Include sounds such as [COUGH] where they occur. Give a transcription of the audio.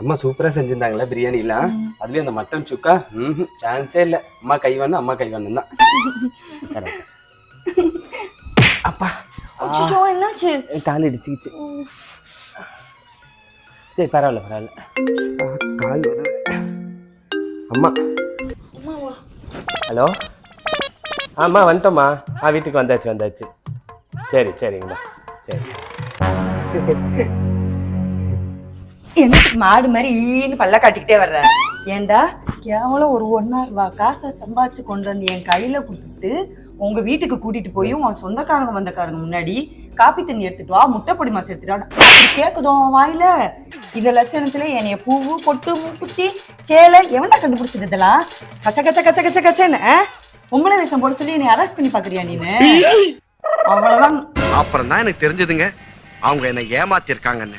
அம்மா சூப்பரா செஞ்சிருந்தாங்களே பிரியாணிலாம் அதுலயும் அந்த மட்டன் சுக்கா ம் சான்ஸே இல்ல. அம்மா கை வேணும் அம்மா கை வேணும் தான். [LAUGHS] அப்பா. என்னாச்சு? கால் இடிச்சுக்கிச்சு. சரி பரவாயில்ல பரவாயில்ல. கால் வருது. அம்மா. ஹலோ? ஆம்மா வந்துட்டோம்மா. ஆ வீட்டுக்கு வந்தாச்சு வந்தாச்சு. சரி சரிங்கம்மா. சரி. என்னத்துக்கு மாடு மாதிரி ஈன்னு பல்ல காட்டிக்கிட்டே வர்ற? ஏன்டா கேவலம் ஒரு ஒன்னா ரூபா காசை சம்பாதிச்சு கொண்டு வந்து என் கையில கொடுத்துட்டு உங்க வீட்டுக்கு கூட்டிட்டு போய் உன் சொந்தக்காரங்க வந்தக்காரங்க முன்னாடி காப்பி தண்ணி எடுத்துட்டு வா முட்டை பொடி மாசம் எடுத்துட்டு வா கேக்குதோ வாயில? இந்த லட்சணத்துல என்னைய பூவு பொட்டு மூக்குத்தி சேலை எவன்டா கண்டுபிடிச்சது இதெல்லாம்? கச்ச கச்ச கச்ச கச்ச கச்சன்னு? பொம்பளை வேஷம் போட சொல்லி என்னை அரெஸ்ட் பண்ணி பாக்குறியா நீனு? அவ்வளவுதான். அப்புறம் தான் எனக்கு தெரிஞ்சதுங்க. அவங்க என்ன ஏமாத்திருக்காங்கன்னு.